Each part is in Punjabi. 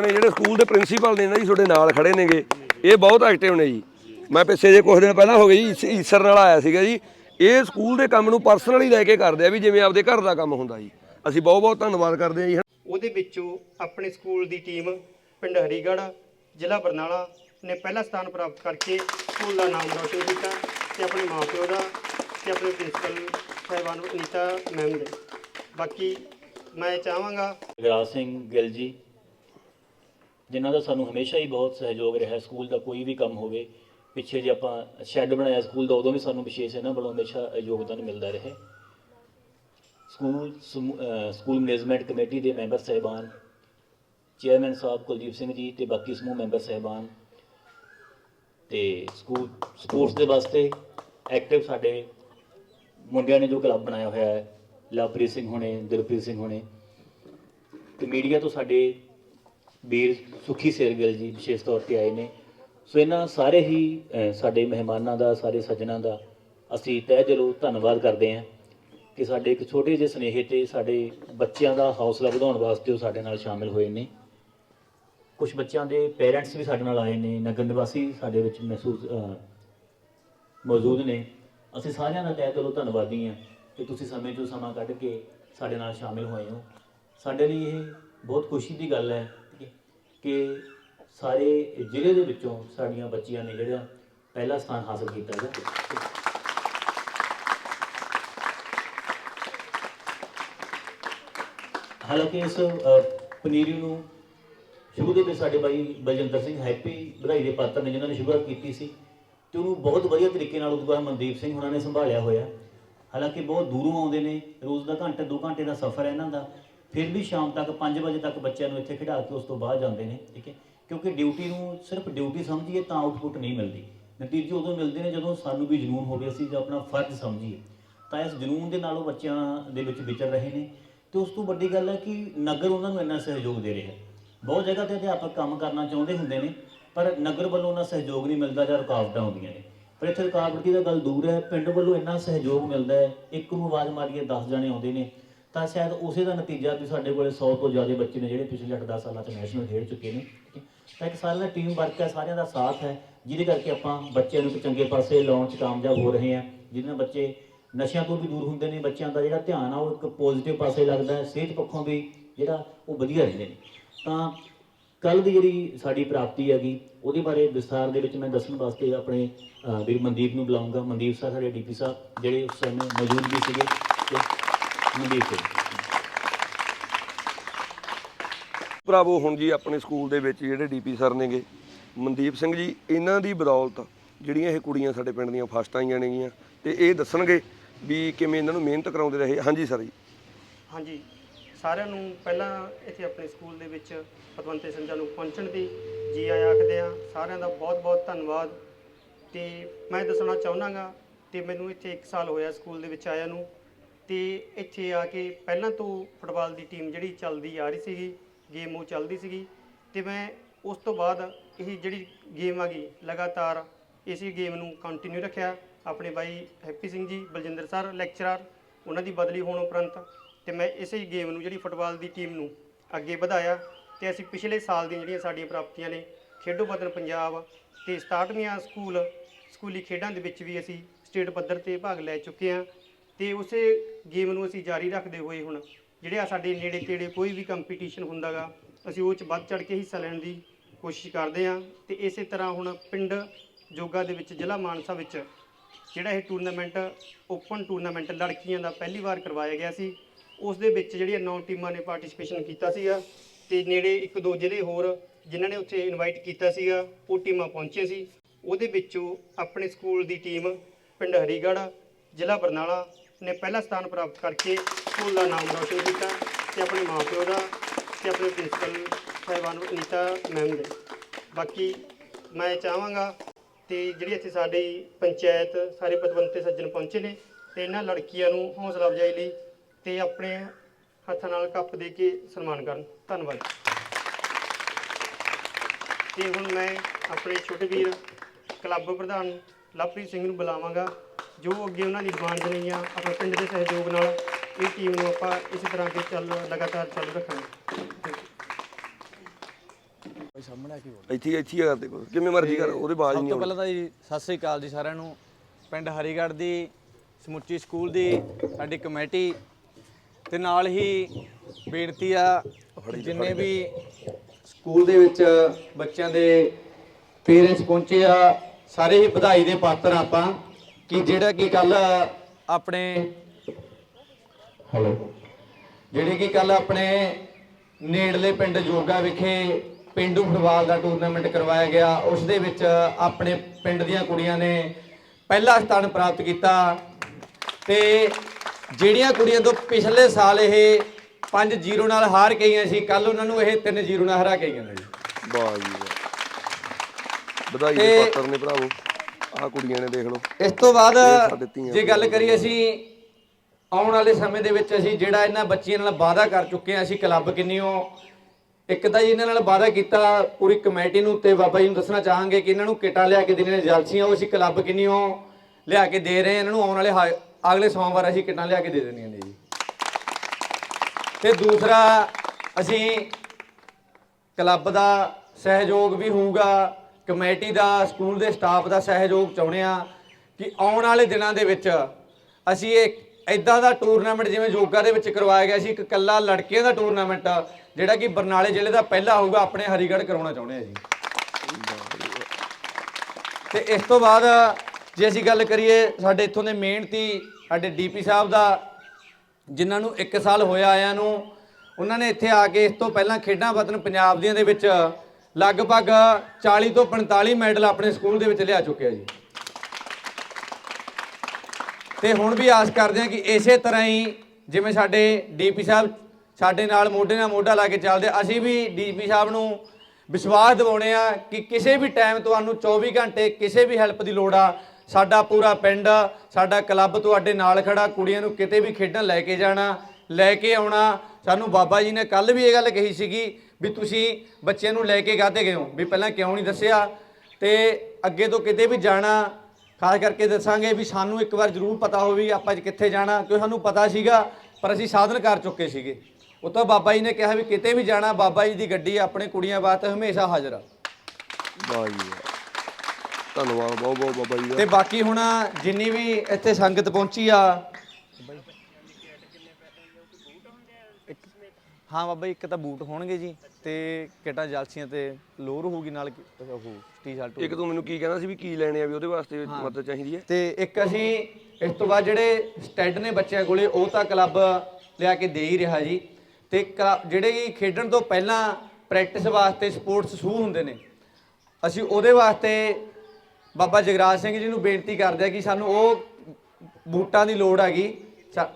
ਆਪਣੇ ਜਿਹੜੇ ਸਕੂਲ ਦੇ ਪ੍ਰਿੰਸੀਪਲ ਨੇ ਨਾ ਜੀ ਤੁਹਾਡੇ ਨਾਲ ਖੜੇ ਨੇਗੇ। ਇਹ ਬਹੁਤ ਐਕਟਿਵ ਨੇ ਜੀ। ਮੈਂ ਪਿੱਛੇ ਜੇ ਕੁਝ ਦਿਨ ਪਹਿਲਾਂ ਹੋ ਗਏ ਜੀ ਈਸਰ ਨਾਲ ਆਇਆ ਸੀਗਾ ਜੀ। ਇਹ ਸਕੂਲ ਦੇ ਕੰਮ ਨੂੰ ਪਰਸਨਲੀ ਲੈ ਕੇ ਕਰਦੇ ਆ ਵੀ ਜਿਵੇਂ ਆਪਦੇ ਘਰ ਦਾ ਕੰਮ ਹੁੰਦਾ ਜੀ। ਅਸੀਂ ਬਹੁਤ ਬਹੁਤ ਧੰਨਵਾਦ ਕਰਦੇ ਹਾਂ ਜੀ। ਉਹਦੇ ਵਿੱਚੋਂ ਆਪਣੇ ਸਕੂਲ ਦੀ ਟੀਮ ਪਿੰਡ ਹਰੀਗੜ੍ਹ ਜ਼ਿਲ੍ਹਾ ਬਰਨਾਲਾ ਨੇ ਪਹਿਲਾ ਸਥਾਨ ਪ੍ਰਾਪਤ ਕਰਕੇ ਸਕੂਲ ਦਾ ਨਾਮ ਰੌਸ਼ਨ ਕੀਤਾ ਤੇ ਆਪਣੇ ਮਾਪਿਓ ਦਾ ਤੇ ਆਪਣੇ ਪ੍ਰਿੰਸੀਪਲ ਸਾਹਿਬਾਨ ਅਨੀਤਾ ਮੈਮ ਦੇ। ਬਾਕੀ ਮੈਂ ਚਾਹਾਂਗਾ ਜਗਰਾਜ ਸਿੰਘ ਗਿੱਲ ਜੀ ਜਿਨ੍ਹਾਂ ਦਾ ਸਾਨੂੰ ਹਮੇਸ਼ਾ ਹੀ ਬਹੁਤ ਸਹਿਯੋਗ ਰਿਹਾ ਸਕੂਲ ਦਾ ਕੋਈ ਵੀ ਕੰਮ ਹੋਵੇ, ਪਿੱਛੇ ਜੇ ਆਪਾਂ ਸ਼ੈੱਡ ਬਣਾਇਆ ਸਕੂਲ ਦਾ, ਉਦੋਂ ਵੀ ਸਾਨੂੰ ਵਿਸ਼ੇਸ਼ ਇਹਨਾਂ ਵੱਲੋਂ ਹਮੇਸ਼ਾ ਯੋਗਦਾਨ ਮਿਲਦਾ ਰਿਹਾ। ਸਕੂਲ ਸਮੂ- ਸਕੂਲ ਮੈਨੇਜਮੈਂਟ ਕਮੇਟੀ ਦੇ ਮੈਂਬਰ ਸਹਿਬਾਨ, ਚੇਅਰਮੈਨ ਸਾਹਿਬ ਕੁਲਦੀਪ ਸਿੰਘ ਜੀ ਤੇ ਬਾਕੀ ਸਮੂਹ ਮੈਂਬਰ ਸਹਿਬਾਨ ਤੇ ਸਕੂਲ ਸਪੋਰਟਸ ਦੇ ਵਾਸਤੇ ਐਕਟਿਵ ਸਾਡੇ ਮੁੰਡਿਆਂ ਨੇ ਜੋ ਕਲੱਬ ਬਣਾਇਆ ਹੋਇਆ ਹੈ, ਲਵਪ੍ਰੀਤ ਸਿੰਘ ਹੋਣੇ, ਦਿਲਪ੍ਰੀਤ ਸਿੰਘ ਹੋਣੇ ਤੇ ਮੀਡੀਆ ਤੋਂ ਸਾਡੇ ਵੀਰ ਸੁਖੀ ਸੇਰਗਿਲ ਜੀ ਵਿਸ਼ੇਸ਼ ਤੌਰ ਤੇ ਆਏ ਨੇ। ਸੋ ਇਹਨਾਂ ਸਾਰੇ ਹੀ ਸਾਡੇ ਮਹਿਮਾਨਾਂ ਦਾ, ਸਾਰੇ ਸੱਜਣਾ ਦਾ ਅਸੀਂ ਤਹਿ ਦਿਲੋਂ ਧੰਨਵਾਦ ਕਰਦੇ ਹਾਂ ਕਿ ਸਾਡੇ ਇੱਕ ਛੋਟੇ ਜਿਹੇ ਸਨੇਹ ਤੇ ਸਾਡੇ ਬੱਚਿਆਂ ਦਾ ਹੌਸਲਾ ਵਧਾਉਣ ਵਾਸਤੇ ਉਹ ਸਾਡੇ ਨਾਲ ਸ਼ਾਮਿਲ ਹੋਏ ਨੇ। ਕੁਝ ਬੱਚਿਆਂ ਦੇ ਪੇਰੈਂਟਸ ਵੀ ਸਾਡੇ ਨਾਲ ਆਏ ਨੇ, ਨਗਰ ਨਿਵਾਸੀ ਸਾਡੇ ਵਿੱਚ ਮਹਿਸੂਸ ਮੌਜੂਦ ਨੇ। ਅਸੀਂ ਸਾਰਿਆਂ ਦਾ ਤਹਿ ਦਿਲੋਂ ਧੰਨਵਾਦੀ ਹਾਂ ਕਿ ਤੁਸੀਂ ਸਮੇਂ ਤੋਂ ਸਮਾਂ ਕੱਢ ਕੇ ਸਾਡੇ ਨਾਲ ਸ਼ਾਮਿਲ ਹੋਏ ਹੋ। ਸਾਡੇ ਲਈ ਇਹ ਬਹੁਤ ਖੁਸ਼ੀ ਦੀ ਗੱਲ ਹੈ ਕਿ- ਸਾਰੇ ਜ਼ਿਲ੍ਹੇ ਦੇ ਵਿੱਚੋਂ ਸਾਡੀਆਂ ਬੱਚੀਆਂ ਨੇ ਜਿਹੜਾ ਪਹਿਲਾ ਸਥਾਨ ਹਾਸਲ ਕੀਤਾ ਹੈ ਹਾਲਾਂਕਿ ਇਸ ਪਨੀਰੀ ਨੂੰ ਸ਼ੁਰੂ ਦੇ ਵਿੱਚ ਸਾਡੇ ਬਾਈ ਬਲਜਿੰਦਰ ਸਿੰਘ ਹੈਪੀ ਵਧਾਈ ਦੇ ਪਾਤਰ ਨੇ ਜਿਨ੍ਹਾਂ ਨੇ ਸ਼ੁਰੂਆਤ ਕੀਤੀ ਸੀ ਤੇ ਉਹਨੂੰ ਬਹੁਤ ਵਧੀਆ ਤਰੀਕੇ ਨਾਲ ਉਦੋਂ ਬਾਅਦ ਮਨਦੀਪ ਸਿੰਘ ਉਹਨਾਂ ਨੇ ਸੰਭਾਲਿਆ ਹੋਇਆ। ਹਾਲਾਂਕਿ ਬਹੁਤ ਦੂਰੋਂ ਆਉਂਦੇ ਨੇ, ਰੋਜ਼ ਦਾ ਘੰਟਾ, ਦੋ ਘੰਟੇ ਦਾ ਸਫ਼ਰ ਹੈ ਇਹਨਾਂ ਦਾ। ਫਿਰ ਵੀ ਸ਼ਾਮ ਤੱਕ 5 ਵਜੇ ਤੱਕ ਬੱਚਿਆਂ ਨੂੰ ਇੱਥੇ ਖਿਡਾ ਕੇ ਉਸ ਤੋਂ ਬਾਅਦ ਜਾਂਦੇ ਨੇ, ਠੀਕ ਹੈ? ਕਿਉਂਕਿ ਡਿਊਟੀ ਨੂੰ ਸਿਰਫ ਡਿਊਟੀ ਸਮਝੀਏ ਤਾਂ ਆਊਟਪੁੱਟ ਨਹੀਂ ਮਿਲਦੀ। ਨਤੀਜੇ ਉਦੋਂ ਮਿਲਦੇ ਨੇ ਜਦੋਂ ਸਾਨੂੰ ਵੀ ਜਨੂਨ ਹੋਵੇ, ਅਸੀਂ ਜੇ ਆਪਣਾ ਫਰਜ਼ ਸਮਝੀਏ। ਤਾਂ ਇਸ ਜਨੂਨ ਦੇ ਨਾਲ ਉਹ ਬੱਚਿਆਂ ਦੇ ਵਿੱਚ ਵਿਚਰ ਰਹੇ ਨੇ। ਤੇ ਉਸ ਤੋਂ ਵੱਡੀ ਗੱਲ ਹੈ ਕਿ ਨਗਰ ਉਹਨਾਂ ਨੂੰ ਇੰਨਾ ਸਹਿਯੋਗ ਦੇ ਰਿਹਾ ਬਹੁਤ ਜਗ੍ਹਾ ਤੇ ਅਧਿਆਪਕ ਕੰਮ ਕਰਨਾ ਚਾਹੁੰਦੇ ਹੁੰਦੇ ਨੇ, ਪਰ ਨਗਰ ਵੱਲੋਂ ਉਹਨਾਂ ਸਹਿਯੋਗ ਨਹੀਂ ਮਿਲਦਾ ਜਾਂ ਰੁਕਾਵਟਾਂ ਆਉਂਦੀਆਂ ਨੇ। ਪਰ ਇੱਥੇ ਰੁਕਾਵਟ ਦੀ ਤਾਂ ਗੱਲ ਦੂਰ ਹੈ, ਪਿੰਡ ਵੱਲੋਂ ਇੰਨਾ ਸਹਿਯੋਗ ਮਿਲਦਾ ਹੈ, ਇੱਕ ਨੂੰ ਆਵਾਜ਼ ਮਾਰੀਏ 10 ਜਣੇ ਆਉਂਦੇ ਨੇ। ਤਾਂ ਸ਼ਾਇਦ ਉਸੇ ਦਾ ਨਤੀਜਾ ਵੀ ਸਾਡੇ ਕੋਲੇ 100 ਤੋਂ ਜ਼ਿਆਦਾ ਬੱਚੇ ਨੇ ਜਿਹੜੇ ਪਿਛਲੇ 8-10 ਸਾਲਾਂ 'ਚ ਨੈਸ਼ਨਲ ਖੇਡ ਚੁੱਕੇ ਨੇ ਤਾਂ ਇੱਕ ਸਾਰਿਆਂ ਦਾ ਟੀਮ ਵਰਕ ਹੈ, ਸਾਰਿਆਂ ਦਾ ਸਾਥ ਹੈ, ਜਿਹਦੇ ਕਰਕੇ ਆਪਾਂ ਬੱਚਿਆਂ ਨੂੰ ਇੱਕ ਚੰਗੇ ਪਾਸੇ ਲਾਉਣ 'ਚ ਕਾਮਯਾਬ ਹੋ ਰਹੇ ਹਾਂ, ਜਿਹਦੇ ਨਾਲ ਬੱਚੇ ਨਸ਼ਿਆਂ ਤੋਂ ਵੀ ਦੂਰ ਹੁੰਦੇ ਨੇ, ਬੱਚਿਆਂ ਦਾ ਜਿਹੜਾ ਧਿਆਨ ਆ ਉਹ ਇੱਕ ਪੋਜ਼ਿਟਿਵ ਪਾਸੇ ਲੱਗਦਾ ਹੈ, ਸਿਹਤ ਪੱਖੋਂ ਵੀ ਜਿਹੜਾ ਉਹ ਵਧੀਆ ਰਹਿੰਦੇ ਨੇ। ਤਾਂ ਕੱਲ ਦੀ ਜਿਹੜੀ ਸਾਡੀ ਪ੍ਰਾਪਤੀ ਹੈਗੀ, ਉਹਦੇ ਬਾਰੇ ਵਿਸਥਾਰ ਦੇ ਵਿੱਚ ਮੈਂ ਦੱਸਣ ਵਾਸਤੇ ਆਪਣੇ ਵੀਰ ਮਨਦੀਪ ਨੂੰ ਬੁਲਾਉਂਗਾ ਮਨਦੀਪ ਸਾਹਿਬ ਸਾਡੇ ਡੀਪੀ ਸਾਹਿਬ, ਜਿਹੜੇ ਉਸ ਸਮੇਂ ਮੌਜੂਦ ਵੀ ਸੀਗੇ ਮਨਦੀਪ ਸਿੰਘ ਭਰਾਵੋ, ਹੁਣ ਜੀ ਆਪਣੇ ਸਕੂਲ ਦੇ ਵਿੱਚ ਜਿਹੜੇ ਡੀਪੀ ਸਰ ਨੇਗੇ, ਮਨਦੀਪ ਸਿੰਘ ਜੀ, ਇਹਨਾਂ ਦੀ ਬਦੌਲਤ ਜਿਹੜੀਆਂ ਇਹ ਕੁੜੀਆਂ ਸਾਡੇ ਪਿੰਡ ਦੀਆਂ ਫਸਟ ਆਈਆਂ ਨੇਗੀਆਂ, ਤੇ ਇਹ ਦੱਸਣਗੇ ਵੀ ਕਿਵੇਂ ਇਹਨਾਂ ਨੂੰ ਮਿਹਨਤ ਕਰਾਉਂਦੇ ਰਹੇ। ਹਾਂਜੀ ਸਰ ਜੀ। ਹਾਂਜੀ, ਸਾਰਿਆਂ ਨੂੰ ਪਹਿਲਾਂ ਇੱਥੇ ਆਪਣੇ ਸਕੂਲ ਦੇ ਵਿੱਚ ਪਤਵੰਤੇ ਸਿੰਘਾਂ ਨੂੰ ਪਹੁੰਚਣ ਦੀ ਜੀ ਆਇਆਂ ਆਖਦੇ ਆ ਸਾਰਿਆਂ ਦਾ ਬਹੁਤ-ਬਹੁਤ ਧੰਨਵਾਦ। ਤੇ ਮੈਂ ਦੱਸਣਾ ਚਾਹੁੰਦਾਗਾ ਤੇ ਮੈਨੂੰ ਇੱਥੇ 1 ਸਾਲ ਹੋਇਆ ਸਕੂਲ ਦੇ ਵਿੱਚ ਆਇਆ ਨੂੰ। ਤੇ ਇੱਥੇ ਆ ਕੇ ਪਹਿਲਾਂ ਤੋਂ ਫੁੱਟਬਾਲ ਦੀ ਟੀਮ ਜਿਹੜੀ ਚੱਲਦੀ ਆ ਰਹੀ ਸੀਗੀ ਗੇਮ ਉਹ ਚੱਲਦੀ ਸੀਗੀ ਤੇ ਮੈਂ ਉਸ ਤੋਂ ਬਾਅਦ ਇਹ ਜਿਹੜੀ ਗੇਮ ਆ ਗਈ, ਲਗਾਤਾਰ ਇਸੇ ਗੇਮ ਨੂੰ ਕੰਟੀਨਿਊ ਰੱਖਿਆ। ਆਪਣੇ ਬਾਈ happy Singh ji, Baljinder sir lecturer ਉਹਨਾਂ ਦੀ ਬਦਲੀ ਹੋਣ ਉਪਰੰਤ ਤੇ ਮੈਂ ਇਸੇ ਗੇਮ ਨੂੰ ਜਿਹੜੀ ਫੁੱਟਬਾਲ ਦੀ ਟੀਮ ਨੂੰ ਅੱਗੇ ਵਧਾਇਆ ਤੇ ਅਸੀਂ ਪਿਛਲੇ ਸਾਲ ਦੀਆਂ ਜਿਹੜੀਆਂ ਸਾਡੀਆਂ ਪ੍ਰਾਪਤੀਆਂ ਨੇ, ਖੇਡੋ ਬਦਨ ਪੰਜਾਬ ਤੇ 67ਵੀਆਂ ਸਕੂਲ, ਸਕੂਲੀ ਖੇਡਾਂ ਦੇ ਵਿੱਚ ਵੀ ਅਸੀਂ ਸਟੇਟ ਪੱਧਰ ਤੇ ਭਾਗ ਲੈ ਚੁੱਕੇ ਹਾਂ। ਤੇ ਉਸੇ ਗੇਮ ਨੂੰ ਅਸੀਂ ਜਾਰੀ ਰੱਖਦੇ ਹੋਏ ਹੁਣ, ਜਿਹੜੇ ਆ ਸਾਡੇ ਨੇੜੇ ਤੇੜੇ ਕੋਈ ਵੀ ਕੰਪੀਟੀਸ਼ਨ ਹੁੰਦਾਗਾ, ਅਸੀਂ ਉਹ ਚ ਵੱਧ ਚੜ ਕੇ ਹਿੱਸਾ ਲੈਣ ਦੀ ਕੋਸ਼ਿਸ਼ ਕਰਦੇ ਹਾਂ। ਤੇ ਇਸੇ ਤਰ੍ਹਾਂ ਹੁਣ ਪਿੰਡ ਜੋਗਾ ਦੇ ਵਿੱਚ, ਜ਼ਿਲ੍ਹਾ ਮਾਨਸਾ ਵਿੱਚ ਜਿਹੜਾ ਇਹ ਟੂਰਨਾਮੈਂਟ ਓਪਨ ਟੂਰਨਾਮੈਂਟ ਲੜਕੀਆਂ ਦਾ ਪਹਿਲੀ ਵਾਰ ਕਰਵਾਇਆ ਗਿਆ ਸੀ, ਉਸ ਦੇ ਵਿੱਚ ਜਿਹੜੀਆਂ ਨੌ ਟੀਮਾਂ ਨੇ ਪਾਰਟਿਸਿਪੇਸ਼ਨ ਕੀਤਾ ਸੀਗਾ ਤੇ ਨੇੜੇ ਇੱਕ ਦੋ ਜ਼ਿਲ੍ਹੇ ਹੋਰ ਜਿਨ੍ਹਾਂ ਨੇ ਉੱਥੇ ਇਨਵਾਈਟ ਕੀਤਾ ਸੀਗਾ, ਉਹ ਟੀਮਾਂ ਪਹੁੰਚੀਆਂ ਸੀ। ਉਹਦੇ ਵਿੱਚੋਂ ਆਪਣੇ ਸਕੂਲ ਦੀ ਟੀਮ ਪਿੰਡ ਹਰੀਗੜ੍ਹ, ਜ਼ਿਲ੍ਹਾ ਬਰਨਾਲਾ ਨੇ ਪਹਿਲਾ ਸਥਾਨ ਪ੍ਰਾਪਤ ਕਰਕੇ ਸਕੂਲ ਦਾ ਨਾਮ ਰੌਸ਼ਨ ਕੀਤਾ ਤੇ ਆਪਣੇ ਮਾਪਿਓ ਦਾ ਤੇ ਆਪਣੇ ਪ੍ਰਿੰਸੀਪਲ ਸਾਹਿਬਾਨ ਅਨੀਤਾ ਮੈਮ ਦੇ। ਬਾਕੀ ਮੈਂ ਚਾਹਾਂਗਾ ਤੇ ਜਿਹੜੀ ਇੱਥੇ ਸਾਡੀ ਪੰਚਾਇਤ, ਸਾਰੇ ਪਤਵੰਤੇ ਸੱਜਣ ਪਹੁੰਚੇ ਨੇ ਤੇ ਇਹਨਾਂ ਲੜਕੀਆਂ ਨੂੰ ਹੌਸਲਾ ਅਫਜ਼ਾਈ ਲਈ ਤੇ ਆਪਣੇ ਹੱਥਾਂ ਨਾਲ ਕੱਪ ਦੇ ਕੇ ਸਨਮਾਨ ਕਰਨ। ਧੰਨਵਾਦ। ਤੇ ਹੁਣ ਮੈਂ ਆਪਣੇ ਛੋਟੇ ਵੀਰ ਕਲੱਬ ਪ੍ਰਧਾਨ ਲਵਪ੍ਰੀਤ ਸਿੰਘ ਨੂੰ ਬੁਲਾਵਾਂਗਾ। ਜੋ ਅੱਗੇ ਉਹਨਾਂ ਦੀ ਡਿਮਾਂਡ ਨਹੀਂ ਆ ਆਪਣੇ ਪਿੰਡ ਦੇ ਸਹਿਯੋਗ ਨਾਲ ਇਹ ਟੀਮ ਨੂੰ ਆਪਾਂ ਇਸੇ ਤਰ੍ਹਾਂ ਅੱਗੇ ਚੱਲ ਲਗਾਤਾਰ ਚਾਲੂ ਰੱਖਾਂਗੇ। ਸਾਹਮਣੇ ਆ ਕੇ ਬੋਲ। ਇੱਥੇ ਇੱਥੇ ਹੀ ਕਰਦੇ ਕੋਲ। ਕਿਵੇਂ ਮਰਜ਼ੀ ਕਰ ਉਹਦੇ ਬਾਜ ਸਭ ਨਹੀਂ ਤੋਂ ਆਉਂਦੀ ਪਹਿਲਾਂ ਤਾਂ ਜੀ ਸਤਿ ਸ੍ਰੀ ਅਕਾਲ ਜੀ ਸਾਰਿਆਂ ਨੂੰ। ਪਿੰਡ ਹਰੀਗੜ੍ਹ ਦੀ ਸਮੁੱਚੀ ਸਕੂਲ ਦੀ ਸਾਡੀ ਕਮੇਟੀ। ਤੇ ਨਾਲ ਹੀ ਬੇਨਤੀ ਆ ਜਿੰਨੇ ਵੀ ਸਕੂਲ ਦੇ ਵਿੱਚ ਬੱਚਿਆਂ ਦੇ ਪੇਰੈਂਟਸ ਪਹੁੰਚੇ ਆ ਸਾਰੇ ਹੀ ਵਧਾਈ ਦੇ ਪਾਤਰ ਆਪਾਂ। ਕਿ ਜਿਹੜਾ ਕਿ ਕੱਲ ਆਪਣੇ ਹੈਲੋ। ਜਿਹੜੇ ਕਿ ਕੱਲ ਆਪਣੇ ਨੇੜਲੇ ਪਿੰਡ ਜੋਗਾ ਵਿਖੇ ਪਿੰਡੂ ਫੁੱਟਬਾਲ ਦਾ ਟੂਰਨਾਮੈਂਟ ਕਰਵਾਇਆ ਗਿਆ ਉਸ ਦੇ ਵਿੱਚ ਆਪਣੇ ਪਿੰਡ ਦੀਆਂ ਕੁੜੀਆਂ ਨੇ ਪਹਿਲਾ ਸਥਾਨ ਪ੍ਰਾਪਤ ਕੀਤਾ ਤੇ ਜਿਹੜੀਆਂ ਕੁੜੀਆਂ ਤੋਂ ਪਿਛਲੇ ਸਾਲ ਇਹ 5-0 ਨਾਲ ਹਾਰ ਗਈਆਂ ਸੀ ਕੱਲ ਉਹਨਾਂ ਨੂੰ ਇਹ 3-0 ਨਾਲ ਹਰਾ ਕੇ ਗਈਆਂ ਨੇ। ਜੀ ਵਾਹ ਜੀ ਵਾਹ। ਵਧਾਈ ਦੇ ਤੇ- ਪਾਤਰ ਨੇ ਭਰਾਵੋ। ਆਹ ਕੁੜੀਆਂ ਨੇ ਦੇਖ ਲਓ। ਇਸ ਤੋਂ ਬਾਅਦ ਜੇ ਗੱਲ ਕਰੀਏ ਅਸੀਂ ਆਉਣ ਵਾਲੇ ਸਮੇਂ ਦੇ ਵਿੱਚ ਅਸੀਂ ਜਿਹੜਾ ਇਹਨਾਂ ਬੱਚੀਆਂ ਨਾਲ ਵਾਅਦਾ ਕਰ ਚੁੱਕੇ ਹਾਂ ਅਸੀਂ ਕਲੱਬ ਕਿੰਨੀਓ ਇੱਕ ਤਾਂ ਜੀ ਇਹਨਾਂ ਨਾਲ ਵਾਅਦਾ ਕੀਤਾ ਪੂਰੀ ਕਮੇਟੀ ਨੂੰ ਤੇ ਬਾਬਾ ਜੀ ਨੂੰ ਦੱਸਣਾ ਚਾਹਾਂਗੇ ਕਿ ਇਹਨਾਂ ਨੂੰ ਕਿਟਾਂ ਲਿਆ ਕੇ ਦੇਣੀਆਂ ਨੇ ਜਲਸੀਆਂ ਉਹ ਅਸੀਂ ਕਲੱਬ ਕਿੰਨੀਓ ਲਿਆ ਕੇ ਦੇ ਰਹੇ ਹਾਂ ਇਹਨਾਂ ਨੂੰ ਆਉਣ ਵਾਲੇ ਅਗਲੇ ਸੋਮਵਾਰ ਅਸੀਂ ਕਿਟਾਂ ਲਿਆ ਕੇ ਦੇ ਦੇਣੀਆਂ ਨੇ ਜੀ। ਤੇ ਦੂਸਰਾ ਅਸੀਂ ਕਲੱਬ ਦਾ ਸਹਿਯੋਗ ਵੀ ਹੋਊਗਾ ਕਮੇਟੀ ਦਾ, ਸਕੂਲ ਦੇ ਸਟਾਫ ਦਾ ਸਹਿਯੋਗ ਚਾਹੁੰਦੇ ਆ ਕਿ ਆਉਣ ਵਾਲੇ ਦਿਨਾਂ ਦੇ ਵਿੱਚ ਅਸੀਂ ਇਹ ਇਦਾਂ ਦਾ ਟੂਰਨਾਮੈਂਟ ਜਿਵੇਂ ਯੋਗਾ ਦੇ ਵਿੱਚ ਕਰਵਾਇਆ ਗਿਆ ਸੀ, ਇੱਕ ਕੱਲਾ ਲੜਕੀਆਂ ਦਾ ਟੂਰਨਾਮੈਂਟ, ਜਿਹੜਾ ਕਿ ਬਰਨਾਲੇ ਜ਼ਿਲ੍ਹੇ ਦਾ ਪਹਿਲਾ ਹੋਊਗਾ, ਆਪਣੇ ਹਰੀਗੜ੍ਹ ਕਰਾਉਣਾ ਚਾਹੁੰਦੇ ਆ ਜੀ। ਤੇ ਇਸ ਤੋਂ ਬਾਅਦ ਜੇ ਅਸੀਂ ਗੱਲ ਕਰੀਏ ਸਾਡੇ ਇੱਥੋਂ ਦੇ ਮਿਹਨਤੀ ਸਾਡੇ ਡੀਪੀ ਸਾਹਿਬ ਦਾ, ਜਿਨ੍ਹਾਂ ਨੂੰ 1 ਸਾਲ ਹੋਇਆ ਆਇਆਂ ਨੂੰ, ਉਹਨਾਂ ਨੇ ਇੱਥੇ ਆ ਕੇ ਇਸ ਤੋਂ ਪਹਿਲਾਂ ਖੇਡਾਂ ਵਤਨ ਪੰਜਾਬ ਦੀਆਂ ਦੇ ਵਿੱਚ ਲਗਭਗ 40 ਤੋਂ 45 ਮੈਡਲ ਆਪਣੇ ਸਕੂਲ ਦੇ ਵਿੱਚ ਲਿਆ ਚੁੱਕਿਆ ਜੀ। ਤੇ ਹੁਣ ਵੀ ਆਸ ਕਰਦੇ ਹਾਂ ਕਿ ਇਸੇ ਤਰ੍ਹਾਂ ਹੀ ਜਿਵੇਂ ਸਾਡੇ ਡੀਪੀ ਸਾਹਿਬ ਸਾਡੇ ਨਾਲ ਮੋਢੇ ਨਾਲ ਮੋਢਾ ਲਾ ਕੇ ਚੱਲਦੇ ਅਸੀਂ ਵੀ ਡੀਪੀ ਸਾਹਿਬ ਨੂੰ ਵਿਸ਼ਵਾਸ ਦਿਵਾਉਣੇ ਆ ਕਿ ਕਿਸੇ ਵੀ ਟਾਈਮ ਤੁਹਾਨੂੰ 24 ਘੰਟੇ ਕਿਸੇ ਵੀ ਹੈਲਪ ਦੀ ਲੋੜ ਆ, ਸਾਡਾ ਪੂਰਾ ਪਿੰਡ, ਸਾਡਾ ਕਲੱਬ ਤੁਹਾਡੇ ਨਾਲ ਖੜਾ, ਕੁੜੀਆਂ ਨੂੰ ਕਿਤੇ ਵੀ ਖੇਡਣ ਲੈ ਕੇ ਜਾਣਾ, ਲੈ ਕੇ ਆਉਣਾ। ਸਾਨੂੰ ਬਾਬਾ ਜੀ ਨੇ ਕੱਲ ਵੀ ਇਹ ਗੱਲ ਕਹੀ ਸੀਗੀ ਵੀ ਤੁਸੀਂ ਬੱਚਿਆਂ ਨੂੰ ਲੈ ਕੇ ਕਾਹਤੇ ਗਏ ਹੋ। ਵੀ ਪਹਿਲਾਂ ਕਿਉਂ ਨਹੀਂ ਦੱਸਿਆ? ਤੇ ਅੱਗੇ ਤੋਂ ਕਿਤੇ ਵੀ ਜਾਣਾ ਖਾਸ ਕਰਕੇ ਦੱਸਾਂਗੇ ਵੀ ਸਾਨੂੰ ਇੱਕ ਵਾਰ ਜ਼ਰੂਰ ਪਤਾ ਹੋਵੇ ਆਪਾਂ ਕਿੱਥੇ ਜਾਣਾ ਕਿਉਂ ਸਾਨੂੰ ਪਤਾ ਸੀਗਾ ਪਰ ਅਸੀਂ ਸਾਧਨ ਕਰ ਚੁੱਕੇ ਸੀਗੇ। ਉਹ ਤਾਂ ਬਾਬਾ ਜੀ ਨੇ ਕਿਹਾ ਵੀ ਕਿਤੇ ਵੀ ਜਾਣਾ ਬਾਬਾ ਜੀ ਦੀ ਗੱਡੀ ਆਪਣੇ ਕੁੜੀਆਂ ਵਾਸਤੇ ਹਮੇਸ਼ਾ ਹਾਜ਼ਰ ਆ। ਵਾਹ ਧੰਨਵਾਦ ਬਹੁਤ ਬਹੁਤ ਬਾਬਾ ਜੀ ਦਾ। ਤੇ ਬਾਕੀ ਹੁਣ ਜਿੰਨੀ ਵੀ ਇੱਥੇ ਸੰਗਤ ਪਹੁੰਚੀ ਆ ਹਾਂ ਬਾਬਾ ਜੀ, ਇੱਕ ਤਾਂ ਬੂਟ ਹੋਣਗੇ ਜੀ ਤੇ ਕਿਟਾਂ ਜਲਸੀਆਂ ਤੇ ਲੋਰ ਹੋਊਗੀ ਨਾਲ ਕੀ- ਉਹ ਟੀ-ਸ਼ਰਟ ਇੱਕ ਤੂੰ ਮੈਨੂੰ ਕੀ ਕਹਿੰਦਾ ਸੀ ਵੀ ਕੀ ਲੈਣੇ ਆ ਵੀ ਉਹਦੇ ਵਾਸਤੇ ਮਦਦ ਚਾਹੀਦੀ ਹੈ? ਤੇ ਇੱਕ ਅਸੀਂ ਇਸ ਤੋਂ ਬਾਅਦ ਜਿਹੜੇ ਸਟੈਡ ਨੇ ਬੱਚਿਆਂ ਕੋਲੇ ਉਹ ਤਾਂ ਕਲੱਬ ਲਿਆ ਕੇ ਦੇ ਹੀ ਰਿਹਾ ਜੀ। ਤੇ ਕਲ- ਜਿਹੜੇ ਕਿ ਖੇਡਣ ਤੋਂ ਪਹਿਲਾਂ ਪ੍ਰੈਕਟਿਸ ਵਾਸਤੇ ਸਪੋਰਟਸ ਸ਼ੂ ਹੁੰਦੇ ਨੇ ਅਸੀਂ ਉਹਦੇ ਵਾਸਤੇ ਬਾਬਾ ਜਗਰਾਜ ਸਿੰਘ ਜੀ ਨੂੰ ਬੇਨਤੀ ਕਰਦੇ ਆ ਕਿ ਸਾਨੂੰ ਉਹ ਬੂਟਾਂ ਦੀ ਲੋੜ ਹੈਗੀ। ਸਾ-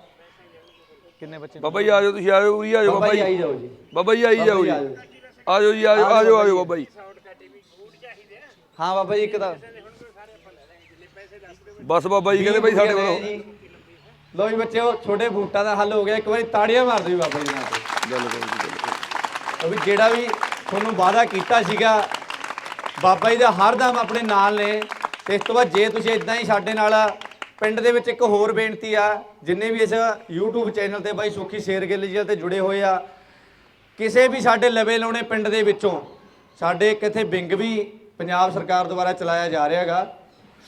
ਕਿੰਨੇ ਬੱਚੇ ਬਾਬਾ ਜੀ ਆਜੋ ਤੁਸੀਂ ਆਜੋ ਉਰੀ ਆਜੋ ਬਾਬਾ ਬਾਬਾ ਜੀ। ਆਈ ਜੀ। ਜਾਓ ਜੀ ਬਾਬਾ ਜੀ ਆਈ ਜਾਓ। ਜੀ ਆਜੋ। ਜੀ ਆਜੋ ਆਜੋ ਆਜੋ ਬਾਬਾ ਜੀ। ਹਾਂ ਬਾਬਾ ਜੀ ਇੱਕ ਤਾਂ ਬਸ ਬਾਬਾ ਜੀ ਕਹਿੰਦੇ ਭਾਈ ਸਾਡੇ ਵੱਲੋਂ ਲੋ ਜੀ ਬੱਚਿਓ ਛੋਟੇ ਬੂਟਾਂ ਦਾ ਹੱਲ ਹੋ ਗਿਆ। ਇੱਕ ਵਾਰੀ ਤਾੜੀਆਂ ਮਾਰ ਦਿਓ ਬਾਬਾ ਜੀ ਨਾਲ। ਕਰੋ। ਉਹ ਵੀ ਜਿਹੜਾ ਵੀ ਤੁਹਾਨੂੰ ਵਾਅਦਾ ਕੀਤਾ ਸੀਗਾ ਬਾਬਾ ਜੀ ਦਾ ਹਰਦਮ ਆਪਣੇ ਨਾਲ ਨੇ। ਤੇ ਇਸ ਤੋਂ ਬਾਅਦ ਜੇ ਤੁਸੀਂ ਇਦਾਂ ਹੀ ਸਾਡੇ ਨਾਲ ਪਿੰਡ ਦੇ ਵਿੱਚ ਇੱਕ ਹੋਰ ਬੇਨਤੀ ਆ, ਜਿੰਨੇ ਵੀ ਇਸ YouTube ਚੈਨਲ ਤੇ ਬਾਈ ਸੁਖੀ ਸ਼ੇਰਗਿੱਲ ਜੀ ਤੇ ਜੁੜੇ ਹੋਏ ਆ, ਕਿਸੇ ਵੀ ਸਾਡੇ ਲਵੇ ਲਾਉਣੇ ਪਿੰਡ ਦੇ ਵਿੱਚੋਂ, ਸਾਡੇ ਇੱਕ ਇੱਥੇ ਵਿੰਗ ਵੀ ਪੰਜਾਬ ਸਰਕਾਰ ਦੁਆਰਾ ਚਲਾਇਆ ਜਾ ਰਿਹਾ ਹੈਗਾ।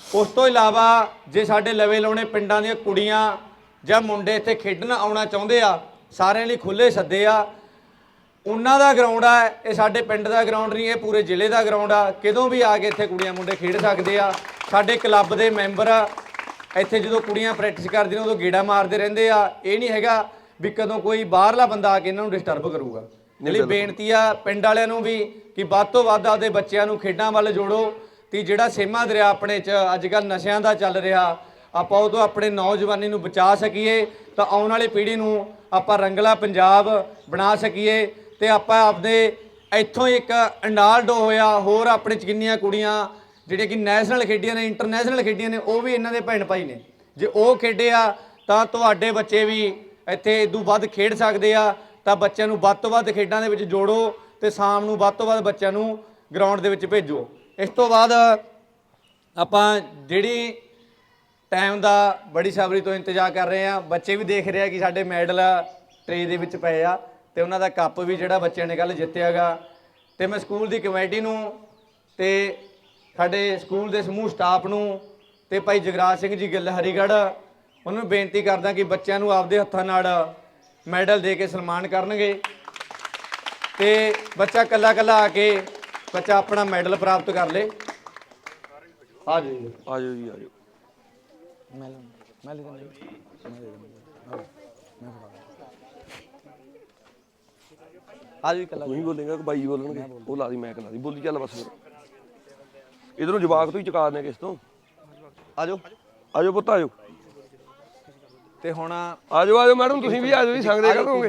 ਉਸ ਤੋਂ ਇਲਾਵਾ ਜੇ ਸਾਡੇ ਲਵੇ ਲਾਉਣੇ ਪਿੰਡਾਂ ਦੀਆਂ ਕੁੜੀਆਂ ਜਾਂ ਮੁੰਡੇ ਇੱਥੇ ਖੇਡਣ ਆਉਣਾ ਚਾਹੁੰਦੇ ਆ, ਸਾਰਿਆਂ ਲਈ ਖੁੱਲੇ ਸੱਦੇ ਆ। ਉਹਨਾਂ ਦਾ ਗਰਾਊਂਡ ਆ, ਇਹ ਸਾਡੇ ਪਿੰਡ ਦਾ ਗਰਾਊਂਡ ਨਹੀਂ, ਇਹ ਪੂਰੇ ਜ਼ਿਲ੍ਹੇ ਦਾ ਗਰਾਊਂਡ ਆ। ਕਿਦੋਂ ਵੀ ਆ ਕੇ ਇੱਥੇ ਕੁੜੀਆਂ ਮੁੰਡੇ ਖੇਡ ਸਕਦੇ ਆ, ਸਾਡੇ ਕਲੱਬ ਦੇ ਮੈਂਬਰ ਆ ਇੱਥੇ ਜਦੋਂ ਕੁੜੀਆਂ ਪ੍ਰੈਕਟਿਸ ਕਰਦੀਆਂ ਉਦੋਂ ਗੇੜਾ ਮਾਰਦੇ ਰਹਿੰਦੇ ਆ। ਇਹ ਨਹੀਂ ਹੈਗਾ ਵੀ ਕਦੋਂ ਕੋਈ ਬਾਹਰਲਾ ਬੰਦਾ ਆ ਕੇ ਇਹਨਾਂ ਨੂੰ ਡਿਸਟਰਬ ਕਰੂਗਾ। ਲਈ ਬੇਨਤੀ ਆ ਪਿੰਡ ਵਾਲਿਆਂ ਨੂੰ ਵੀ ਕਿ ਵੱਧ ਤੋਂ ਵੱਧ ਆਪਦੇ ਬੱਚਿਆਂ ਨੂੰ ਖੇਡਾਂ ਵੱਲ ਜੋੜੋ ਤੇ ਜਿਹੜਾ ਸੇਮਾ ਦਰਿਆ ਆਪਣੇ ਚ ਅੱਜ ਕੱਲ ਨਸ਼ਿਆਂ ਦਾ ਚੱਲ ਰਿਹਾ ਆਪਾਂ ਉਹ ਤੋਂ ਆਪਣੇ ਨੌਜਵਾਨੀ ਨੂੰ ਬਚਾ ਸਕੀਏ ਤਾਂ ਆਉਣ ਵਾਲੀ ਪੀੜ੍ਹੀ ਨੂੰ ਆਪਾਂ ਰੰਗਲਾ ਪੰਜਾਬ ਬਣਾ ਸਕੀਏ ਤੇ ਆਪਾਂ ਆਪਦੇ ਇੱਥੋਂ ਇੱਕ ਅੰਡਾਲਡੋ ਹੋਇਆ ਹੋਰ ਆਪਣੇ ਚ ਕਿੰਨੀਆਂ ਕੁੜੀਆਂ ਜਿਹੜੀਆਂ ਕਿ ਨੈਸ਼ਨਲ ਖੇਡੀਆਂ ਨੇ ਇੰਟਰਨੈਸ਼ਨਲ ਖੇਡੀਆਂ ਨੇ, ਉਹ ਵੀ ਇਹਨਾਂ ਦੇ ਭੈਣ ਭਾਈ ਨੇ। ਜੇ ਉਹ ਖੇਡੇ ਆ, ਤਾਂ ਤੁਹਾਡੇ ਬੱਚੇ ਵੀ ਇੱਥੇ ਇਦੋਂ ਵੱਧ ਖੇਡ ਸਕਦੇ ਆ, ਤਾਂ ਬੱਚਿਆਂ ਨੂੰ ਵੱਧ ਤੋਂ ਵੱਧ ਖੇਡਾਂ ਦੇ ਵਿੱਚ ਜੋੜੋ ਤੇ ਸ਼ਾਮ ਨੂੰ ਵੱਧ ਤੋਂ ਵੱਧ ਬੱਚਿਆਂ ਨੂੰ ਗਰਾਊਂਡ ਦੇ ਵਿੱਚ ਭੇਜੋ। ਇਸ ਤੋਂ ਬਾਅਦ ਆਪਾਂ ਜਿਹੜੀ ਟਾਈਮ ਦਾ ਬੜੀ ਸਬਰੀ ਤੋਂ ਇੰਤਜ਼ਾਰ ਕਰ ਰਹੇ ਆ, ਬੱਚੇ ਵੀ ਦੇਖ ਰਹੇ ਆ ਕਿ ਸਾਡੇ ਮੈਡਲ ਟਰੇ ਦੇ ਵਿੱਚ ਪਏ ਆ ਤੇ ਉਹਨਾਂ ਦਾ ਕੱਪ ਵੀ ਜਿਹੜਾ ਬੱਚਿਆਂ ਨੇ ਕੱਲ ਜਿੱਤਿਆਗਾ। ਤੇ ਮੈਂ ਸਕੂਲ ਦੀ ਕਮੇਟੀ ਨੂੰ ਤੇ ਸਾਡੇ ਸਕੂਲ ਦੇ ਸਮੂਹ ਸਟਾਫ ਨੂੰ ਤੇ ਭਾਈ ਜਗਰਾਜ ਸਿੰਘ ਜੀ ਗਿੱਲ ਹਰੀਗੜ੍ਹ ਉਹਨਾਂ ਨੂੰ ਬੇਨਤੀ ਕਰਦਾ ਕਿ ਬੱਚਿਆਂ ਨੂੰ ਆਪਦੇ ਹੱਥਾਂ ਨਾਲ ਮੈਡਲ ਦੇ ਕੇ ਸਨਮਾਨ ਕਰਨਗੇ। ਤੇ ਬੱਚਾ ਕੱਲਾ ਕੱਲਾ ਆ ਕੇ ਬੱਚਾ ਆਪਣਾ ਮੈਡਲ ਪ੍ਰਾਪਤ ਕਰ ਲੇ। ਆ ਜੀ। ਆਜੋ ਜੀ ਆਜੋ ਮੈਂ ਮੈਂ ਲੈ ਮੈਂ ਦਿੰਦਾ ਆ ਜੀ ਕੱਲਾ ਤੂੰ ਹੀ ਬੋਲੇਗਾ ਕਿ ਬਾਈ ਬੋਲਣਗੇ। ਉਹ ਲਾ ਦੀ ਮੈਂ ਲਾ ਦੀ। ਬੋਲੀ ਚੱਲ ਬਸ ਫਿਰ। ਇਧਰੋਂ ਜਵਾਕ ਤੋਂ ਹੀ ਚੁਕਾ ਦਿੰਦੇ ਕਿਸ ਤੋਂ। ਆ ਜਾਓ ਆਜੋ ਪੁੱਤ ਆਜੋ। ਤੇ ਹੁਣ ਆਜੋ ਆਜੋ ਮੈਡਮ ਤੁਸੀਂ ਵੀ ਆਜੋ ਜੀ ਸੰਗਦੇ ਕਰੋਗੇ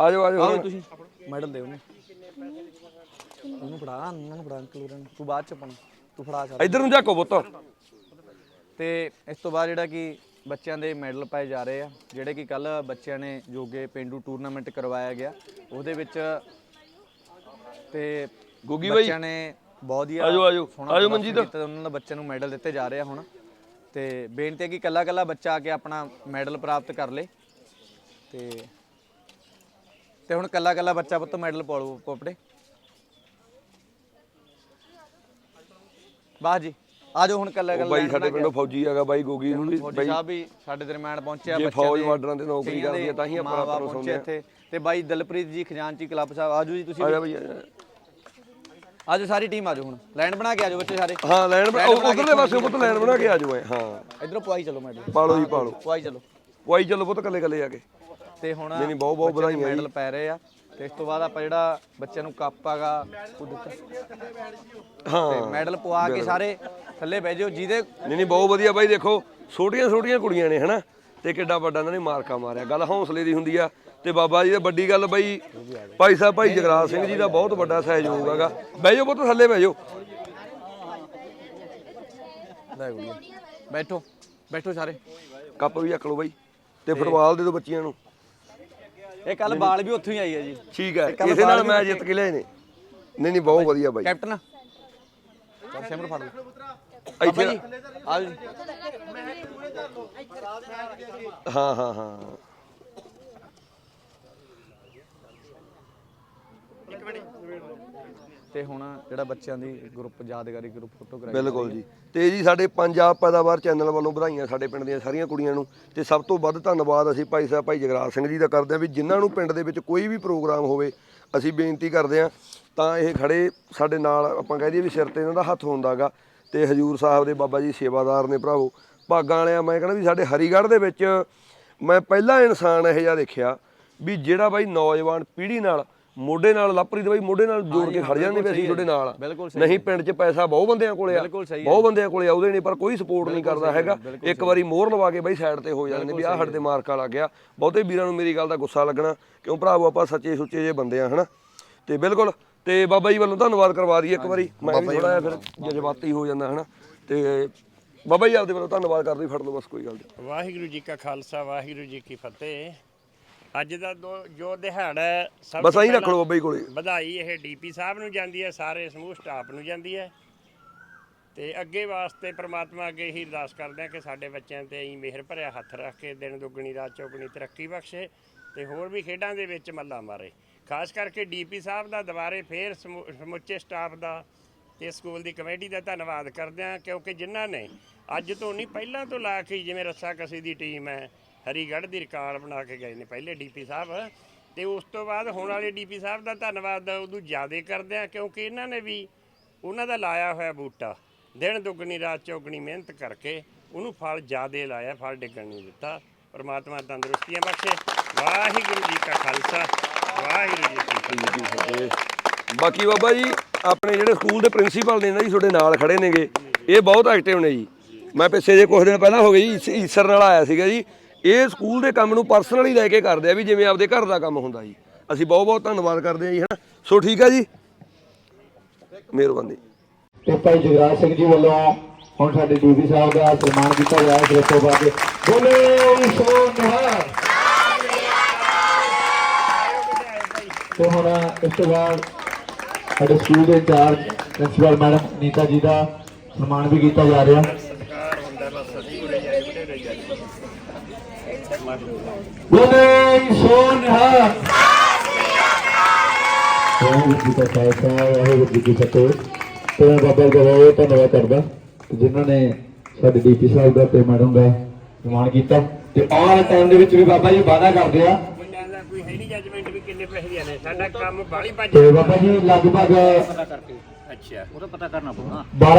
ਆਜੋ ਆਜੋ ਆਓ। ਤੁਸੀਂ। ਮੈਡਲ ਦੇ ਉਹਨੂੰ। ਉਹਨੂੰ ਫੜਾ ਉਹਨਾਂ ਨੂੰ ਫੜਾ ਅੰਕਲ ਹੋਰਾਂ ਨੂੰ। ਤੂੰ ਬਾਅਦ ਚ ਪਾਣਾ ਤੂੰ ਫੜਾ ਕਰ ਇੱਧਰ ਨੂੰ ਝਾਕੋ ਪੁੱਤ। ਤੇ ਇਸ ਤੋਂ ਬਾਅਦ ਜਿਹੜਾ ਕਿ ਬੱਚਿਆਂ ਦੇ ਮੈਡਲ ਪਾਏ ਜਾ ਰਹੇ ਆ ਜਿਹੜੇ ਕਿ ਕੱਲ ਬੱਚਿਆਂ ਨੇ ਜੋਗੇ ਪਿੰਡੂ ਟੂਰਨਾਮੈਂਟ ਕਰਵਾਇਆ ਗਿਆ ਉਹਦੇ ਵਿੱਚ ਤੇ ਗੋਗੀ ਬਾਈ। ਬੱਚਿਆਂ ਨੇ ਬਹੁਤ ਹੀ ਆਜੋ, ਆਜੋ। ਆਜੋ ਮਨਜੀਤ। ਤੇ ਉਹਨਾਂ ਦੇ ਬੱਚਿਆਂ ਨੂੰ ਮੈਡਲ ਦਿੱਤੇ ਜਾ ਰਹੇ ਆ ਹੁਣ। ਤੇ ਬੇਨਤੀ ਹੈ ਕਿ ਕੱਲਾ ਕੱਲਾ ਬੱਚਾ ਆ ਕੇ ਆਪਣਾ ਮੈਡਲ ਪ੍ਰਾਪਤ ਕਰ ਲੇ। ਤੇ ਤੇ ਹੁਣ ਕੱਲਾ ਕੱਲਾ ਬੱਚਾ ਪੁੱਤ ਮੈਡਲ ਪਾਲੋ ਪੋਪੜੇ ਬਾਹ ਜੀ ਆਜੋ ਹੁਣ ਕੱਲਾ ਕੱਲਾ ਬਾਈ ਸਾਡੇ ਪਿੰਡੋਂ ਫੌਜੀ ਹੈਗਾ ਬਾਈ ਗੋਗੀ ਨੂੰ ਵੀ ਫੌਜੀ ਸਾਹਿਬ ਵੀ ਸਾਡੇ ਦਰਮਿਆਨ ਪਹੁੰਚਿਆ ਜੇ ਬੱਚਿਆਂ ਫੌਜ ਦੇ ਬਾਰਡਰਾਂ ਤੇ ਨੌਕਰੀ ਕਰਦੀ ਹੈ ਤਾਂ ਹੀ ਦੇ ਆਪਾਂ ਪਹੁੰਚੇ ਇੱਥੇ। ਤੇ ਬਾਈ ਦਲਪ੍ਰੀਤ ਜੀ ਖਜ਼ਾਨਚੀ ਕਲੱਬ ਸਾਹਿਬ ਆਜੋ ਜੀ ਤੁਸੀਂ ਆਜਾ ਸਾਰੀ ਟੀਮ ਆਜੋ ਹੁਣ। ਲਾਈਨ ਬਣਾ ਕੇ ਆਜੋ ਬੱਚੇ ਸਾਰੇ। ਹਾਂ ਲੈਣ ਉਧਰਲੇ ਪਾਸੇ ਪੁੱਤ ਲੈਣ ਬਣਾ ਕੇ ਆਜੋ ਐ। ਹਾਂ। ਇਧਰੋਂ ਪਵਾਈ ਚਲੋ ਮੈਡਲ ਪਾਲੋ ਜੀ ਪਾਲੋ। ਪਵਾਈ ਚਲੋ। ਵਾਈ ਚੱਲੋ ਪੁੱਤ ਕੱਲੇ ਕੱਲੇ ਆ ਕੇ। ਤੇ ਹੁਣ ਨਹੀਂ, ਨਹੀਂ, ਬਹੁਤ- ਬਹੁਤ ਬੱਚਿਆਂ ਦੇ ਵਧਾਈਆਂ। ਮੈਡਲ ਪੈ ਰਹੇ ਆ। ਤੇ ਇਸ ਤੋਂ ਬਾਅਦ ਆਪਾਂ ਜਿਹੜਾ ਬੱਚਿਆਂ ਨੂੰ ਕੱਪ ਆਗਾ ਉਹ ਦਿੱਤਾ। ਤੇ ਹਾਂ ਮੈਡਲ ਪਵਾ ਕੇ ਸਾਰੇ ਥੱਲੇ ਬਹਿ ਜਾਓ ਜਿਹਦੇ ਨਹੀਂ ਨਹੀਂ ਬਹੁਤ ਵਧੀਆ ਬਾਈ ਦੇਖੋ ਛੋਟੀਆਂ ਛੋਟੀਆਂ ਕੁੜੀਆਂ ਨੇ ਹਨਾ? ਤੇ ਕਿੱਡਾ ਵੱਡਾ ਇਹਨਾਂ ਨੇ ਮਾਰਕਾ ਮਾਰਿਆ। ਗੱਲ ਹੌਸਲੇ ਦੀ ਹੁੰਦੀ ਆ। ਤੇ ਬਾਬਾ ਜੀ ਦੀ ਵੱਡੀ ਗੱਲ ਬਈ ਭਾਈ ਸਾਹਿਬ ਭਾਈ ਜਗਰਾਜ ਸਿੰਘ ਜੀ ਦਾ ਬਹੁਤ ਵੱਡਾ ਸਹਿਯੋਗ ਹੈਗਾ। ਬਹਿ ਜਾਓ ਪੁੱਤ ਥੱਲੇ ਬਹਿ ਜਾਓ। ਲੈ ਗੁੜੀਆ ਬੈਠੋ ਬੈਠੋ ਸਾਰੇ। ਕੱਪ ਵੀ ਚੱਕ ਲਓ ਬਾਈ ਤੇ ਫੁੱਟਬਾਲ ਦੇ ਦਿਓ ਬੱਚਿਆਂ ਨੂੰ। ਇਹ ਕੱਲ ਬਾਲ ਵੀ ਉੱਥੋਂ ਹੀ ਆਈ ਹੈ ਜੀ। ਠੀਕ ਹੈ ਇਸੇ ਨਾਲ ਮੈਂ ਜਿੱਤ ਕੇ ਲਿਆਏ ਨੇ। ਨਹੀਂ ਨਹੀਂ ਬਹੁਤ ਵਧੀਆ ਬਾਈ। ਕੈਪਟਨ। ਸਿਮਰ ਫੜ ਲਓ। ਇੱਥੇ ਆਓ ਜੀ। ਹਾਂ ਹਾਂ ਹਾਂ। ਤੇ ਹੁਣ ਜਿਹੜਾ ਬੱਚਿਆਂ ਦੀ ਗਰੁੱਪ ਯਾਦਗਾਰੀ ਗਰੁੱਪ ਫੋਟੋ ਕਰਾਈ ਬਿਲਕੁਲ ਜੀ। ਤੇ ਜੀ ਸਾਡੇ ਪੰਜਾਬ ਪੈਦਾਵਾਰ ਚੈਨਲ ਵੱਲੋਂ ਵਧਾਈਆਂ ਸਾਡੇ ਪਿੰਡ ਦੀਆਂ ਸਾਰੀਆਂ ਕੁੜੀਆਂ ਨੂੰ। ਤੇ ਸਭ ਤੋਂ ਵੱਧ ਧੰਨਵਾਦ ਅਸੀਂ ਭਾਈ ਸਾਹਿਬ ਭਾਈ ਜਗਰਾਜ ਸਿੰਘ ਜੀ ਦਾ ਕਰਦੇ ਹਾਂ ਵੀ ਜਿਨ੍ਹਾਂ ਨੂੰ ਪਿੰਡ ਦੇ ਵਿੱਚ ਕੋਈ ਵੀ ਪ੍ਰੋਗਰਾਮ ਹੋਵੇ ਅਸੀਂ ਬੇਨਤੀ ਕਰਦੇ ਹਾਂ ਤਾਂ ਇਹ ਖੜੇ ਸਾਡੇ ਨਾਲ ਆਪਾਂ ਕਹਿ ਦਈਏ ਵੀ ਸਿਰ ਤੇ ਇਹਨਾਂ ਦਾ ਹੱਥ ਹੁੰਦਾਗਾ ਤੇ ਹਜੂਰ ਸਾਹਿਬ ਦੇ ਬਾਬਾ ਜੀ ਸੇਵਾਦਾਰ ਨੇ ਭਰਾਵੋ। ਭਾਗਾਂ ਵਾਲਿਆ ਮੈਂ ਕਹਿੰਦਾ ਵੀ ਸਾਡੇ ਹਰੀਗੜ੍ਹ ਦੇ ਵਿੱਚ ਮੈਂ ਪਹਿਲਾ ਇਨਸਾਨ ਇਹੋ ਜਿਹਾ ਦੇਖਿਆ ਵੀ ਜਿਹੜਾ ਬਾਈ ਨੌਜਵਾਨ ਪੀੜ੍ਹੀ ਨਾਲ ਮੋਢੇ ਨਾਲ ਲਾਪਰੀ ਦੇ ਬਾਈ ਮੋਢੇ ਨਾਲ ਜੋੜ ਕੇ ਖੜ ਜਾਂਦੇ ਵੀ ਅਸੀਂ ਤੁਹਾਡੇ ਨਾਲ ਨਹੀਂ ਪਿੰਡ 'ਚ ਪੈਸਾ ਬਹੁਤ ਬੰਦਿਆਂ ਕੋਲੇ ਆ। ਬਹੁਤ ਬੰਦਿਆਂ ਕੋਲੇ ਆਉਦੇ ਨਹੀਂ ਪਰ ਕੋਈ ਸਪੋਰਟ ਨਹੀਂ ਕਰਦਾ ਹੈਗਾ। ਇੱਕ ਵਾਰੀ ਮੋਹਰ ਲਵਾ ਕੇ ਬਾਈ ਸਾਈਡ ਤੇ ਹੋ ਜਾਂਦੇ ਨੇ ਵੀ ਆਹ ਸਾਡੇ ਤੇ ਮਾਰਕਾ ਲੱਗ ਗਿਆ। ਬਹੁਤੇ ਵੀਰਾਂ ਨੂੰ ਮੇਰੀ ਗੱਲ ਦਾ ਗੁੱਸਾ ਲੱਗਣਾ ਕਿਉਂ ਭਰਾਵੋ ਆਪਾਂ ਸੱਚੇ ਸੁੱਚੇ ਜੇ ਬੰਦੇ ਆ ਹਨਾ? ਤੇ ਬਿਲਕੁਲ ਤੇ ਬਾਬਾ ਜੀ ਵੱਲੋਂ ਧੰਨਵਾਦ ਕਰਵਾ ਦਈਏ ਇੱਕ ਵਾਰੀ। ਮੈਂ ਵੀ ਥੋੜਾ ਜਿਹਾ ਫਿਰ ਜਜ਼ਬਾਤੀ ਹੋ ਜਾਂਦਾ ਹਨਾ? ਤੇ ਬਾਬਾ ਜੀ ਆਪਦੇ ਵੱਲੋਂ ਧੰਨਵਾਦ ਕਰਦੇ ਫੜ ਲਓ ਬਸ ਕੋਈ ਗੱਲ ਨਹੀਂ ਵਾਹਿਗੁਰੂ ਜੀ ਕਾ ਖਾਲਸਾ ਵਾਹਿਗੁਰੂ ਜੀ ਕੀ ਫਤਿਹ। ਅੱਜ ਦਾ ਦੋ- ਜੋ ਦਿਹਾੜਾ ਹੈ, ਸਭ ਬਸ ਤੋਂ ਆਹੀ ਰੱਖ ਪਹਿਲਾਂ ਲਓ ਬਾਬਾ ਜੀ ਕੋਲੇ। ਵਧਾਈ ਇਹ ਡੀਪੀ ਸਾਹਿਬ ਨੂੰ ਜਾਂਦੀ ਹੈ ਸਾਰੇ ਸਮੂਹ ਸਟਾਫ ਨੂੰ ਜਾਂਦੀ ਹੈ। ਤੇ ਅੱਗੇ ਵਾਸਤੇ ਪ੍ਰਮਾਤਮਾ ਅੱਗੇ ਹੀ ਅਰਦਾਸ ਕਰਦੇ ਹਾਂ ਕਿ ਸਾਡੇ ਬੱਚਿਆਂ ਤੇ ਐਂ ਮਿਹਰ ਭਰਿਆ ਹੱਥ ਰੱਖ ਕੇ ਦਿਨ ਦੁੱਗਣੀ ਰਾਤ ਚੌਗਣੀ ਤਰੱਕੀ ਬਖਸ਼ੇ ਤੇ ਹੋਰ ਵੀ ਖੇਡਾਂ ਦੇ ਵਿੱਚ ਮੱਲਾ ਮਾਰੇ। ਖਾਸ ਕਰਕੇ ਡੀਪੀ ਸਾਹਿਬ ਦਾ ਦੁਬਾਰੇ ਫੇਰ ਸਮੂ- ਸਮੁੱਚੇ ਸਟਾਫ ਦਾ ਤੇ ਸਕੂਲ ਦੀ ਕਮੇਟੀ ਦਾ ਧੰਨਵਾਦ ਕਰਦੇ ਹਾਂ ਕਿਉਂਕਿ ਜਿਨ੍ਹਾਂ ਨੇ ਅੱਜ ਤੋਂ ਨਹੀਂ ਪਹਿਲਾਂ ਤੋਂ ਲਾ ਕੇ ਜਿਵੇਂ ਰੱਸਾ ਕਸੀ ਦੀ ਟੀਮ ਹੈ ਹਰੀਗੜ੍ਹ ਦੀ ਰਿਕਾਰਡ ਬਣਾ ਕੇ ਗਏ ਨੇ ਪਹਿਲੇ ਡੀਪੀ ਸਾਹਿਬ ਤੇ ਉਸ ਤੋਂ ਬਾਅਦ ਹੁਣ ਵਾਲੇ ਡੀਪੀ ਸਾਹਿਬ ਦਾ ਧੰਨਵਾਦ ਉਦੋਂ ਜ਼ਿਆਦਾ ਕਰਦੇ ਹਾਂ ਕਿਉਂਕਿ ਇਹਨਾਂ ਨੇ ਵੀ ਉਹਨਾਂ ਦਾ ਲਾਇਆ ਹੋਇਆ ਬੂਟਾ ਦਿਨ ਦੁੱਗਣੀ ਰਾਤ ਚੌਗਣੀ ਮਿਹਨਤ ਕਰਕੇ ਉਹਨੂੰ ਫਲ ਜ਼ਿਆਦੇ ਲਾਇਆ ਫਲ ਡਿੱਗਣ ਨਹੀਂ ਦਿੱਤਾ। ਪਰਮਾਤਮਾ ਤੰਦਰੁਸਤੀਆਂ ਬਖਸ਼ੇ। ਵਾਹਿਗੁਰੂ ਜੀ ਕਾ ਖਾਲਸਾ। ਵਾਹਿਗੁਰੂ ਜੀ ਕੀ ਫਤਿਹ। ਬਾਕੀ ਬਾਬਾ ਜੀ ਆਪਣੇ ਜਿਹੜੇ ਸਕੂਲ ਦੇ ਪ੍ਰਿੰਸੀਪਲ ਨੇ ਨਾ ਜੀ ਤੁਹਾਡੇ ਨਾਲ ਖੜੇ ਨੇਗੇ। ਇਹ ਬਹੁਤ ਐਕਟਿਵ ਨੇ ਜੀ। ਮੈਂ ਪਿੱਛੇ ਜੇ ਕੁਝ ਦਿਨ ਪਹਿਲਾਂ ਹੋ ਗਈ ਜੀ ਈਸਰ ਨਾਲ ਆਇਆ ਸੀਗਾ ਜੀ। ਇਹ ਸਕੂਲ ਦੇ ਕੰਮ ਨੂੰ ਪਰਸਨਲੀ ਲੈ ਕੇ ਕਰਦੇ ਆ ਵੀ ਜਿਵੇਂ ਆਪਦੇ ਘਰ ਦਾ ਕੰਮ ਹੁੰਦਾ ਜੀ। ਅਸੀਂ ਬਹੁਤ ਬਹੁਤ ਧੰਨਵਾਦ ਕਰਦੇ ਆ ਜੀ, ਹਨਾ? ਸੋ ਠੀਕ ਆ ਜੀ। ਮਿਹਰਬਾਨੀ। ਤੇ ਭਾਈ ਜਗਰਾਜ ਸਿੰਘ ਜੀ ਵੱਲੋਂ ਹੁਣ ਸਾਡੇ ਡੀਪੀ ਸਾਹਿਬ ਦਾ ਸਨਮਾਨ ਕੀਤਾ ਗਿਆ ਹੈ ਸਿਰਫ ਪਾ ਕੇ ਬੋਲੇ ਸੋ ਨਿਹਾਲ ਤੇ ਹੁਣ ਇਸ ਤੋਂ ਬਾਅਦ ਸਾਡੇ ਸਕੂਲ ਦੇ ਇੰਚਾਰਜ ਪ੍ਰਿੰਸੀਪਲ ਮੈਡਮ ਨੀਤਾ ਜੀ ਦਾ ਸਨਮਾਨ ਵੀ ਕੀਤਾ ਜਾ ਰਿਹਾ ਸਤਿਕਾਰ ਹੁੰਦਾ ਬਸ ਅਸੀਂ ਉਰੇ ਜਾਏ ਉਰੇ ਜਾਏ ਬੋਲੇ ਸੋ ਨਿਹਾਲ। ਵਾਹਿਗੁਰੂ ਜੀ ਕਾ ਖਾਲਸਾ ਵਾਹਿਗੁਰੂ ਜੀ ਕੀ ਫਤਿਹ। ਤੇ ਮੈਂ ਬਾਬਾ ਜੀ ਦਾ ਬਹੁਤ ਧੰਨਵਾਦ ਕਰਦਾ ਜਿਨ੍ਹਾਂ ਨੇ ਸਾਡੇ ਡੀਪੀ ਸਾਹਿਬ ਦਾ ਤੇ ਮੈਡਮ ਦਾ ਸਨਮਾਨ ਕੀਤਾ। ਤੇ ਆਉਣ ਵਾਲੇ ਟਾਈਮ ਦੇ ਵਿੱਚ ਵੀ ਬਾਬਾ ਜੀ ਵਾਅਦਾ ਕਰਦੇ ਆ। ਦਾ ਕੋਈ ਹੈ ਨਹੀਂ ਜੱਜਮੈਂਟ ਵੀ ਕਿੰਨੇ ਪੈਸੇ ਦੀਆਂ ਨੇ ਸਾਡਾ ਕੰਮ ਬਾਲੀ ਭੱਜ ਤੇ ਬਾਬਾ ਜੀ ਲਗਭਗ ਅੱਛਾ। 12